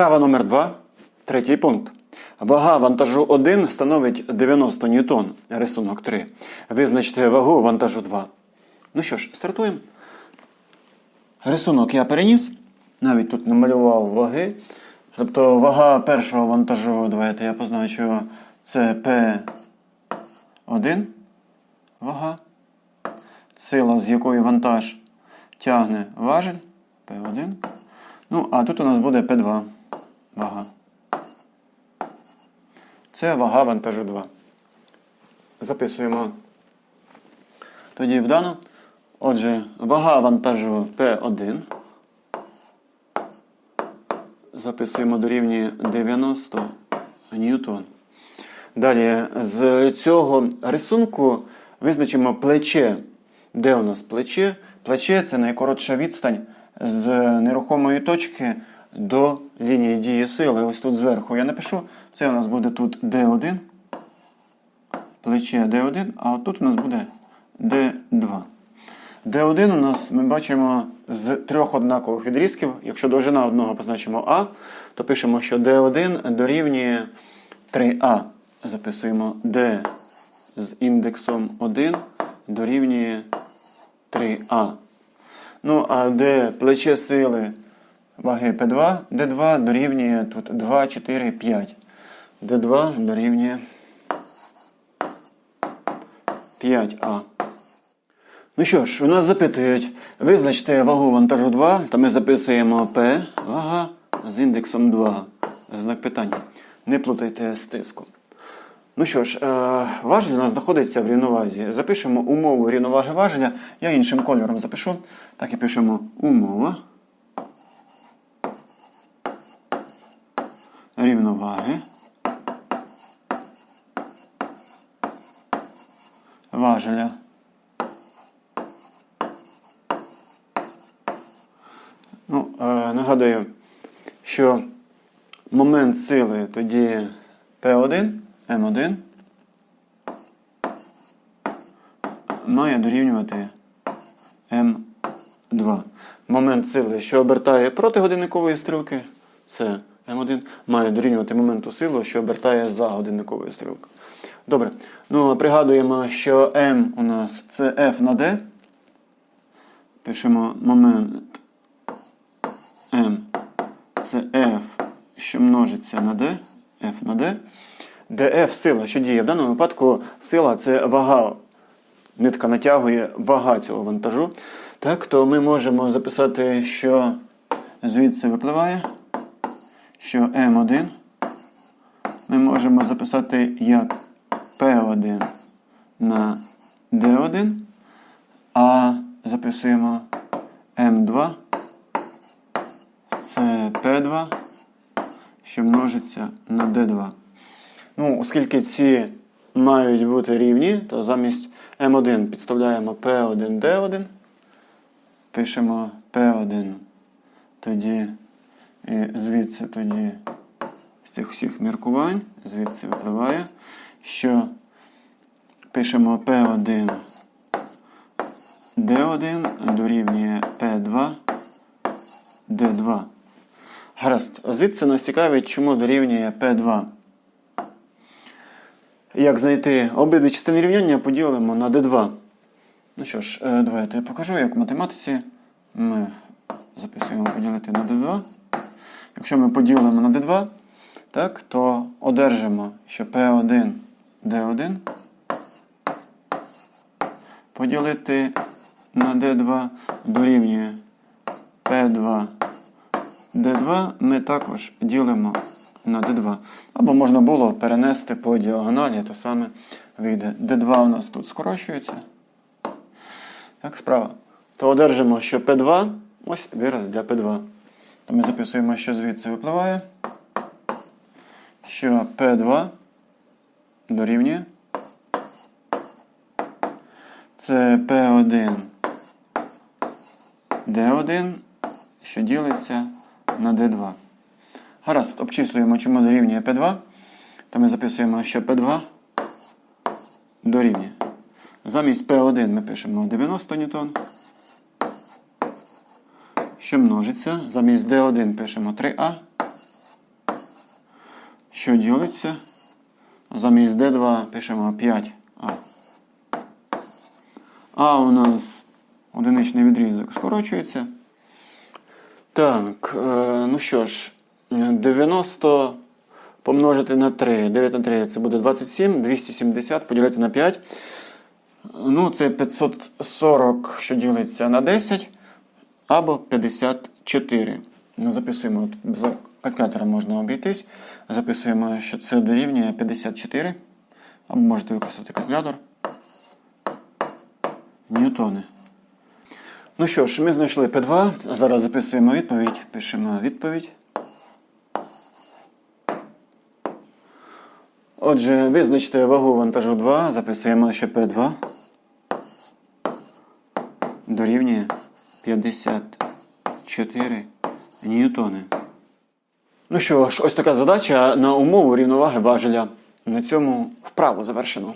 Вправа номер 2 третій пункт. Вага вантажу 1 становить 90 ньютон. Рисунок 3. Визначте вагу вантажу 2. Ну що ж, стартуємо. Рисунок я переніс. Навіть тут намалював ваги. Тобто вага першого вантажу, давайте я позначу, це P1 вага. Сила, з якою вантаж тягне важель. P1. Ну, а тут у нас буде P2 вага. Це вага вантажу 2. Записуємо тоді вдано. Отже, вага вантажу P1. Записуємо до рівні 90 ньютон. Далі з цього рисунку визначимо плече. Де у нас плече? Плече це найкоротша відстань з нерухомої точки до лінії дії сили. Ось тут зверху я напишу. Це у нас буде тут D1. Плече D1, а отут у нас буде D2. D1 у нас ми бачимо з трьох однакових відрізків. Якщо довжина одного позначимо А, то пишемо, що D1 дорівнює 3А. Записуємо D з індексом 1 дорівнює 3А. Ну, а де плече сили ваги P2, D2 дорівнює тут 2, 4, 5. D2 дорівнює 5А. Ну що ж, у нас запитують, визначте вагу вантажу 2, то ми записуємо P, вага з індексом 2. Знак питання. Не плутайте з тиском. Ну що ж, е, важіль у нас знаходиться в рівновазі. Запишемо умову рівноваги важеля. Я іншим кольором запишу. Так і пишемо умова. Рівноваги. Важеля. Ну, е, нагадую, що момент сили тоді P1, M1 має дорівнювати М2. Момент сили, що обертає проти годинникової стрілки, це М1, має дорівнювати моменту сили, що обертає за годинниковою стрілкою. Добре. Ну, пригадуємо, що М у нас це F на D. Пишемо момент M це F, що множиться на D, F на D. F сила, що діє. В даному випадку сила це вага. Нитка натягує вага цього вантажу. Так, то ми можемо записати, що звідси випливає, що М1 ми можемо записати як P1 на D1, а записуємо М2 це P2, що множиться на D2. Ну, Оскільки ці мають бути рівні, то замість М1 підставляємо P1, D1, пишемо P1, тоді і звідси тоді з цих всіх міркувань, звідси випливає, що пишемо P1, D1 дорівнює P2, D2. Гаразд, звідси нас цікавить, чому дорівнює P2. Як знайти обидві частини рівняння поділимо на d2. Ну що ж, е, давайте я покажу, як в математиці ми записуємо поділити на d2. Якщо ми поділимо на d2, так, то одержимо, що P1 D1 поділити на d2 дорівнює P2 D2 ми також ділимо на D2. Або можна було перенести по діагоналі, то саме вийде. D2 у нас тут скорочується. Так, справа. То одержимо, що P2, ось вираз для P2. То ми записуємо, що звідси випливає, що P2 дорівнює. Це P1 D1, що ділиться на D2. Гаразд, обчислюємо, чому дорівнює P2. То ми записуємо, що P2 дорівнює. Замість P1 ми пишемо 90 ньютон. Що множиться. Замість D1 пишемо 3А. що ділиться. Замість D2 пишемо 5А. А у нас одиничний відрізок скорочується. Так, е, ну що ж, 90 помножити на 3. 9 на 3 це буде 27, 270 поділити на 5. Ну, це 540, що ділиться на 10, або 54. Ну, записуємо, от, за калькулятором можна обійтись. Записуємо, що це дорівнює 54. Або можете використати калькулятор. Ньютони. Ну що ж, ми знайшли P2. Зараз записуємо відповідь. Пишемо відповідь. Отже, визначте вагу вантажу 2. Записуємо, що P2 дорівнює 54 ньютони. Ну що ж, ось така задача на умову рівноваги важеля. На цьому вправу завершено.